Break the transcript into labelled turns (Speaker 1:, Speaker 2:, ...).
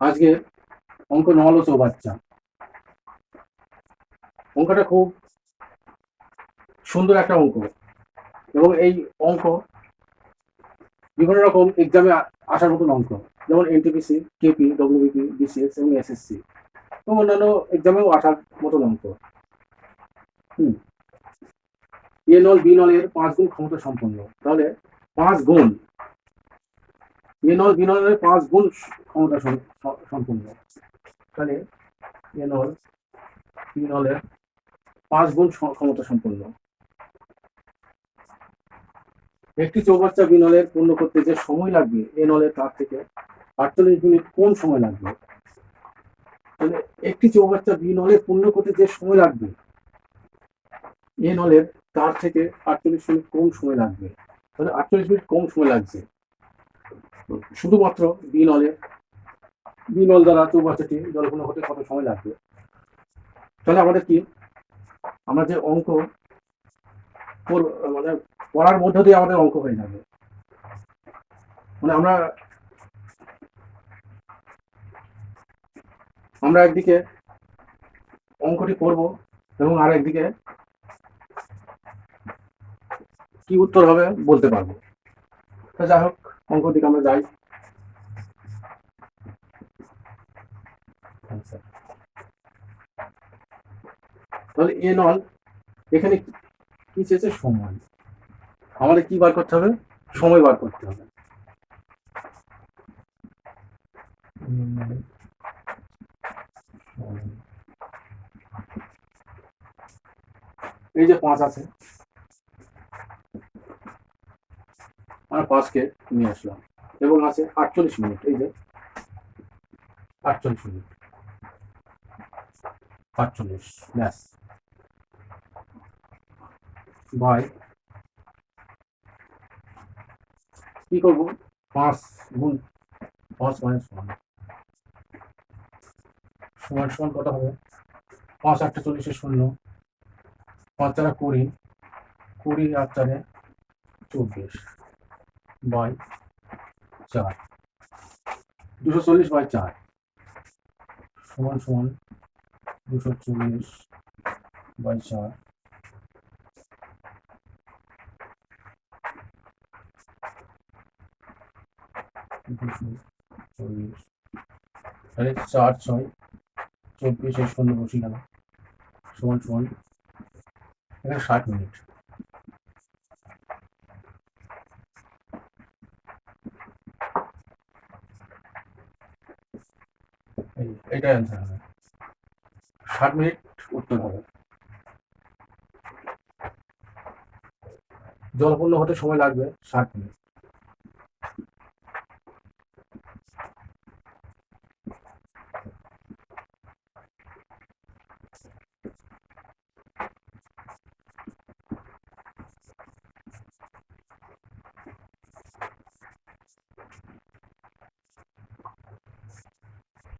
Speaker 1: আজকে অঙ্ক নলো চৌবাচ্চা অঙ্কটা খুব সুন্দর একটা অঙ্ক। এবং এই অঙ্ক বিভিন্ন রকম এক্সামে আসার মতন অঙ্ক। যেমন এনটিপিসি কেপি ডব্লিউবিপি বিসিএস এবং এসএসসি এবং অন্যান্য এক্সামেও আসার মতন অঙ্ক। হুম। এ নল বি নলের পাঁচ গুণ ক্ষমতা সম্পন্ন। তাহলে পাঁচ গুণ এ নল বি পাঁচ গুণ ক্ষমতা সম- স- সম্পন্ন তাহলে এ নল বি পাঁচ গুণ ক্ষমতা সম্পন্ন একটি চৌবাচ্চা বিনলের পূর্ণ করতে যে সময় লাগবে এ নলের তার থেকে আটচল্লিশ মিনিট কোন সময় লাগবে। তাহলে একটি চৌবাচ্চা বিনলের পূর্ণ করতে যে সময় লাগবে এ নলের তার থেকে আটচল্লিশ মিনিট কম সময় লাগবে। তাহলে আটচল্লিশ মিনিট কম সময় লাগছে। শুধুমাত্র বি নলের বি নল দ্বারা চৌবাচ্চাটি জলপূর্ণ হতে কত সময় লাগবে? তাহলে আমাদের কি? আমরা যে অঙ্ক মানে পড়ার মধ্য দিয়ে আমাদের অঙ্ক হয়ে যাবে। মানে আমরা আমরা একদিকে অঙ্কটি করব এবং আর একদিকে কি উত্তর হবে বলতে পারব। তো যাই হোক অঙ্ক দিকে আমরা যাই। তাহলে এ নল, এখানে কি চেয়েছে? সময়। আমাদের কি বার করতে হবে? সময় বার করতে হবে। এই যে পাঁচ আছে। আমরা পাঁচকে নিয়ে আসলাম। এবং আছে আটচল্লিশ মিনিট, এই যে। আটচল্লিশ মিনিট। আটচল্লিশ, ব্যাস। বাই কি করব? পাঁচ গুণ, পাঁচ মাইনাস ওয়ান। সমান সমান কত হবে? পাঁচ আটটা চল্লিশে শূন্য। পাঁচ চারা কুড়ি কুড়ি আট চারে চব্বিশ। বাই চার দুশো চল্লিশ বাই চার সমান সমান দুশো চল্লিশ বাই চার দুশো চল্লিশ তাহলে চার ছয় চব্বিশ শূন্য বসে গেল সমান সমান এখানে ষাট মিনিট এটাই অ্যান্সার হবে ষাট মিনিট উত্তর হবে। জলপূর্ণ হতে সময় লাগবে ষাট মিনিট।